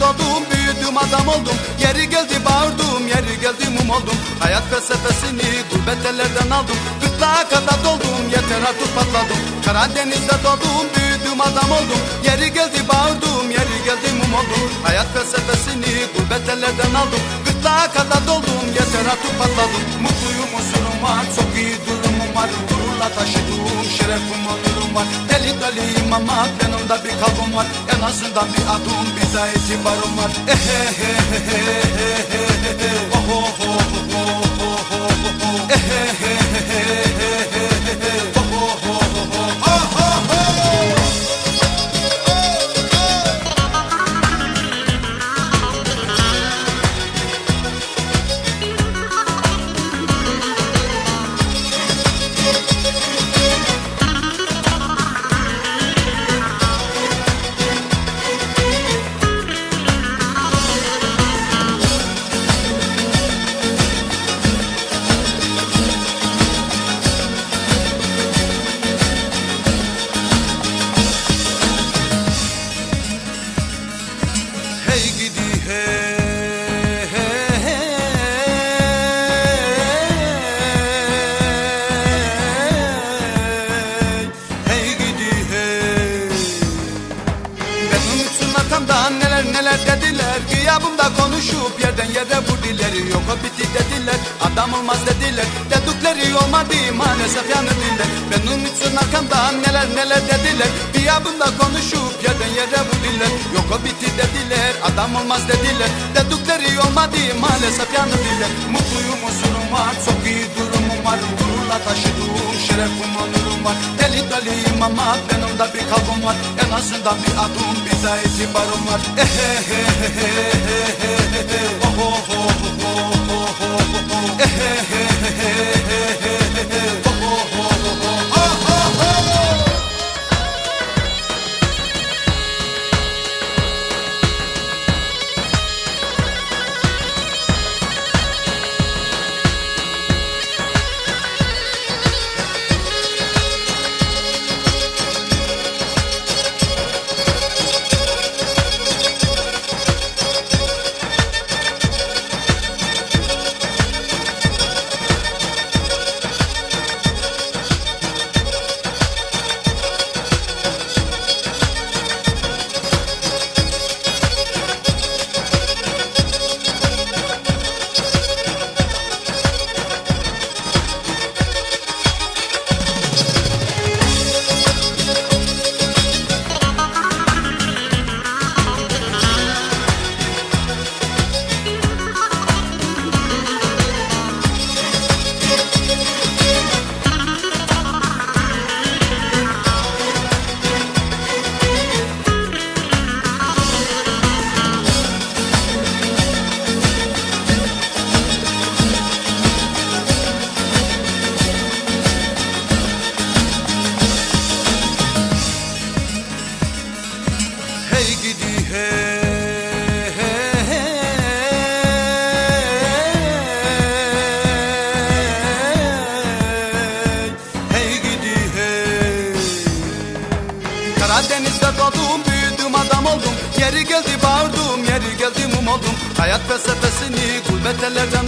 doğdum büyüdüm adam oldum. Yeri geldi bağırdım yeri geldi mum oldum. Hayat felsefesini gurbet ellerden aldım. Gırtlağa kadar doldum yeter artık patladım. Karadeniz'de doğdum büyüdüm adam oldum. Yeri geldi bağırdım yeri geldi mum oldum deliyim ama de bir kalbim var. En azından bir adım bir de var. Ehehehehehehe Oh oh oh oh oh yerden yere vurdiler Yok o bitti dediler. Adam olmaz dediler Dedikleri olmadı maalesef yanı diller. Benim için arkamdan neler neler dediler. Gıyabımda konuşup yerden yere vurdiler Yok o bitti dediler. Adam olmaz dediler Dedikleri olmadı maalesef yanı diller. Mutluyum huzurum var çok iyi durumum var. Gururla taşıdığım şerefim onurum var. Deli deliyim ama benim de bir kalbim var. En azından bir adım bir de itibarım var. Ehehehehehehe Yeah. Yeri geldi bağırdım yeri geldi mum oldum. Hayat felsefesini gurbet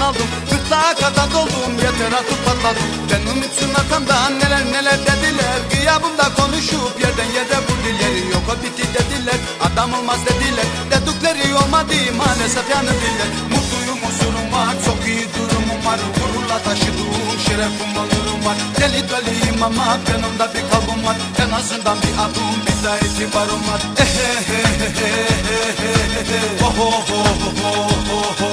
aldım. Gırtlağa kadar doldum yeter artık patladım. Benim için arkamdan neler neler dediler. Gıyabımda konuşup yerden yere vurdiler Yok o bitti dediler adam olmaz dediler. Dedikleri olmadı maalesef yanı diller Mutluyum huzurum var çok iyi durumum var. Gururla taşıdığım şerefim onurum var. Deli deliyim ama yanımda bir kalbim var en azından bir adım Bir daha itibarım var Ehehehehehehe Oh oh oh oh oh oh